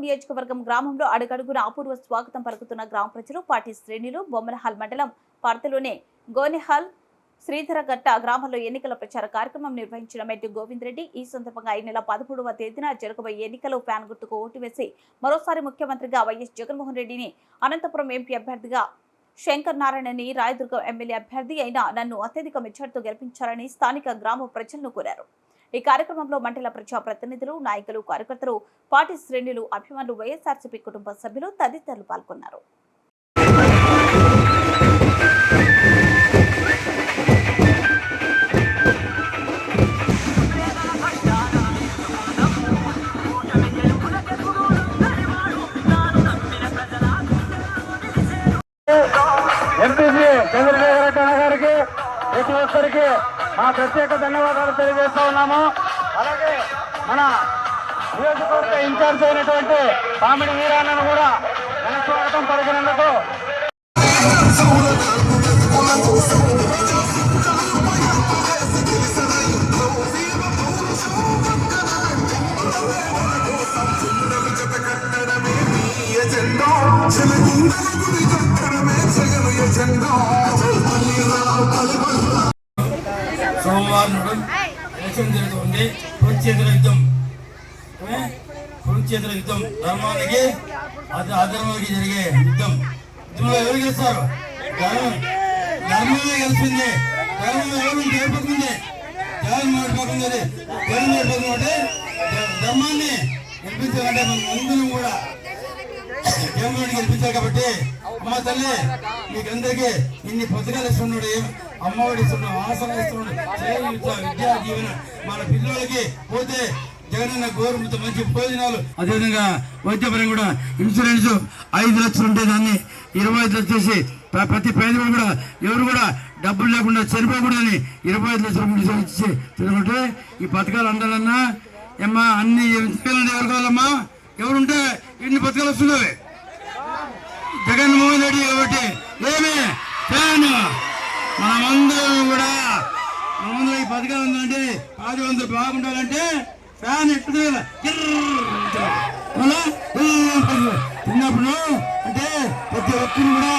నియోజకవర్గం గ్రామంలో అడుగడుగున అపూర్వ స్వాగతం పలుకుతున్న గ్రామ ప్రజలు పార్టీ శ్రేణులు బొమ్మలహాల్ మండలం పార్తలోనే గోనెహాల్ శ్రీధరగట్ట గ్రామంలో ఎన్నికల ప్రచార కార్యక్రమం నిర్వహించిన మెట్టు గోవింద్ రెడ్డి. ఈ సందర్భంగా ఈ నెల పదమూడవ తేదీన జరగబోయే ఎన్నికలు ఫ్యాన్ గుర్తుకు ఓటు వేసి మరోసారి ముఖ్యమంత్రిగా వైఎస్ జగన్మోహన్ రెడ్డిని అనంతపురం ఎంపీ అభ్యర్థిగా శంకర్ నారాయణని రాయదుర్గం ఎమ్మెల్యే అభ్యర్థి అయిన నన్ను అత్యధిక మెచ్చర్తో గెలిపించాలని స్థానిక గ్రామ ప్రజలను కోరారు. ఈ కార్యక్రమంలో మండల ప్రజా ప్రతినిధులు నాయకులు కార్యకర్తలు పార్టీ శ్రేణులు అభిమానులు వైఎస్ఆర్సీపీ కుటుంబ సభ్యులు తదితరులు పాల్గొన్నారు. ఎంపీసీ చంద్రశేఖర రెడ్డి గారికి ప్రతి ఒక్కరికి మా ప్రత్యేక ధన్యవాదాలు తెలియజేస్తా ఉన్నాము. అలాగే మన నియోజకవర్గ ఇన్ఛార్జ్ అయినటువంటి కామెడీ వీరాన్నను కూడా ఘన స్వాగతం పలికినందుకు ఎజెండా గుడి యుద్ధం జరుగుతుంది. కురుక్షేత్ర యుద్ధం కురుక్షేత్ర యుద్ధం ధర్మానికి అధర్మానికి జరిగే యుద్ధం. యుద్ధంలో ఎవరు గెలుస్తారు? ధర్మం. ధర్మమే గెలిచింది. ధర్మం ఎవరు గెలిపోతుంది జగన్ మాడిపోతుంది అది జగన్ మాడిపోతుంది ధర్మాన్ని గెలిపించాలంటే మన ముందు కూడా జగన్మోహన్ గెలిపించారు కాబట్టి అమ్మ తల్లి మీకందరికీ ఇన్ని పుస్తకాలు ఇస్తున్నాడు అమ్మఒడి ఇస్తున్నాడు ఆసనం ఇస్తున్నాడు విద్యా దీవెన మన పిల్లలకి పోతే జగనన్న గవర్నమెంట్ మంచి భోజనాలు. అదేవిధంగా వైద్యపరం కూడా ఇన్సూరెన్స్ ఐదు లక్షలు ఉంటే దాన్ని ఇరవై ఐదు లక్షలు చేసి ప్రతి పేదవాడు కూడా ఎవరు కూడా డబ్బులు లేకుండా చనిపోకూడదని ఇరవై ఐదు లక్షల రూపాయలు ఇచ్చి చదువుకుంటే ఈ పథకాలు అందాలన్నా ఏమ్మా అన్ని పిల్లలు ఎవరు కావాలమ్మా? ఎవరుంటే ఇన్ని పథకాలు వస్తున్నాయి జగన్మోహన్ రెడ్డి కాబట్టి ఏమే ఫ్యాన్ మనమందరం కూడా మనమందరం ఈ పథకాలు ఉందంటే వందలు బాగుండాలంటే ఫ్యాన్ ఎట్టు చిన్నప్పుడు అంటే ప్రతి ఒక్కరు కూడా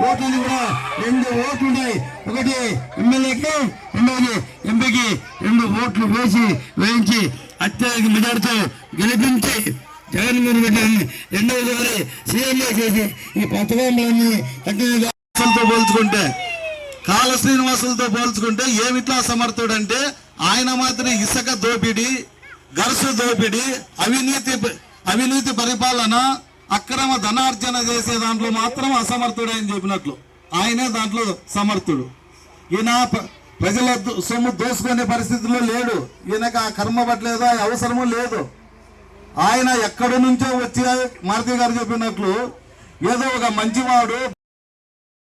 ఓట్లని కూడా రెండు ఓట్లు ఉన్నాయి ఒకటి ఎమ్మెల్యేకి రెండోది ఎంపీకి రెండు ఓట్లు వేసి వేయించి అత్యధిక మెజార్టీతో గెలిపించి జగన్మోహన్ రెడ్డిని రెండవసారి సీఎంఏ చేసి ఈ పథకాలన్నీ పోల్చుకుంటే కాల శ్రీనివాసులతో పోల్చుకుంటే ఏమిట్లా సమర్థుడంటే ఆయన మాత్రం ఇసుక దోపిడి గరుసు దోపిడి అవినీతి అవినీతి పరిపాలన అక్రమ ధనార్జన చేసే దాంట్లో మాత్రం అసమర్థుడే అని చెప్పినట్లు. ఆయనే దాంట్లో సమర్థుడు. ఈయన ప్రజల దు- సొమ్ము దోసుకునే పరిస్థితుల్లో లేడు. ఈయనకు ఆ కర్మ పట్టలేదు? ఆ అవసరము లేదు. ఆయన ఎక్కడి నుంచో వచ్చి మారుతి గారు చెప్పినట్లు ఏదో ఒక మంచివాడు